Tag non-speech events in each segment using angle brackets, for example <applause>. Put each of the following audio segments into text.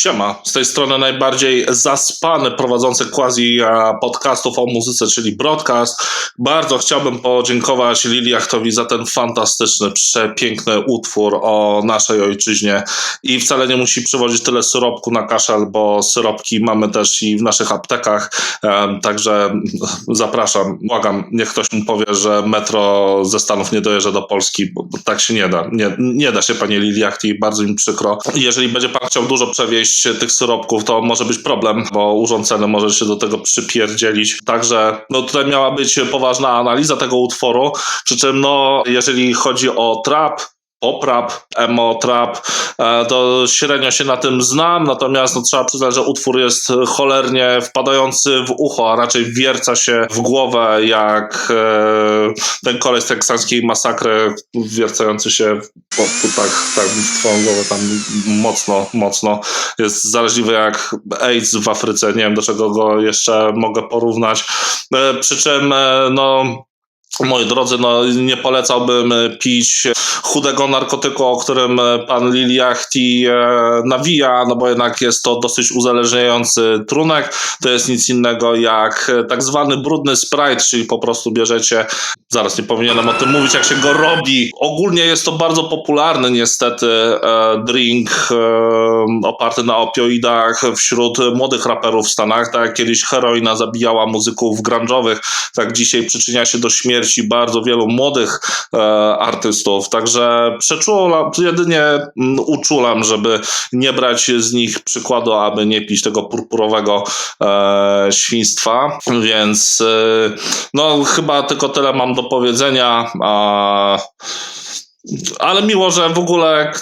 Siema, z tej strony najbardziej zaspany prowadzący quasi e, podcastów o muzyce, czyli Broadcast. Bardzo chciałbym podziękować Lili Achtowi za ten fantastyczny, przepiękny utwór o naszej ojczyźnie i wcale nie musi przywozić tyle syropku na kaszel, bo syropki mamy też i w naszych aptekach, e, także zapraszam, błagam, niech ktoś mu powie, że metro ze Stanów nie dojeżdża do Polski, bo tak się nie da. Nie, nie da się, panie Lili Achti, bardzo mi przykro. Jeżeli będzie pan chciał dużo przewieźć tych syropków, to może być problem, bo urząd ceny może się do tego przypierdzielić. Także no tutaj miała być poważna analiza tego utworu, przy czym no jeżeli chodzi o trap, poprap, emo trap, e, to średnio się na tym znam, natomiast no, trzeba przyznać, że utwór jest cholernie wpadający w ucho, a raczej wierca się w głowę jak e, ten kolej z teksańskiej masakry wiercający się po, tak, tak w twoją głowę tam mocno, mocno. Jest zaraźliwy jak AIDS w Afryce, nie wiem do czego go jeszcze mogę porównać, e, przy czym no Moi drodzy, no nie polecałbym pić chudego narkotyku, o którym pan Liliachti e, nawija, no bo jednak jest to dosyć uzależniający trunek. To jest nic innego jak tak zwany brudny Sprite, czyli po prostu bierzecie, zaraz nie powinienem o tym mówić, jak się go robi. Ogólnie jest to bardzo popularny niestety e, drink e, oparty na opioidach wśród młodych raperów w Stanach. Tak jak kiedyś heroina zabijała muzyków grunge'owych, tak dzisiaj przyczynia się do śmierci śmierci bardzo wielu młodych e, artystów, także przeczulam, jedynie mm, uczulam, żeby nie brać z nich przykładu, aby nie pić tego purpurowego e, świństwa, więc e, no chyba tylko tyle mam do powiedzenia. A ale miło, że w ogóle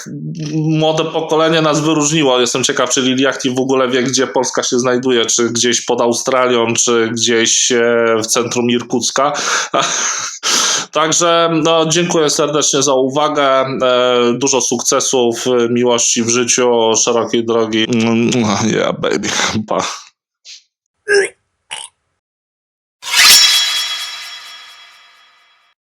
młode pokolenie nas wyróżniło. Jestem ciekaw, czy Liliachti w ogóle wie, gdzie Polska się znajduje, czy gdzieś pod Australią, czy gdzieś e, w centrum Irkucka. <laughs> Także no, dziękuję serdecznie za uwagę. E, dużo sukcesów, miłości w życiu, szerokiej drogi. Yeah, baby. Pa.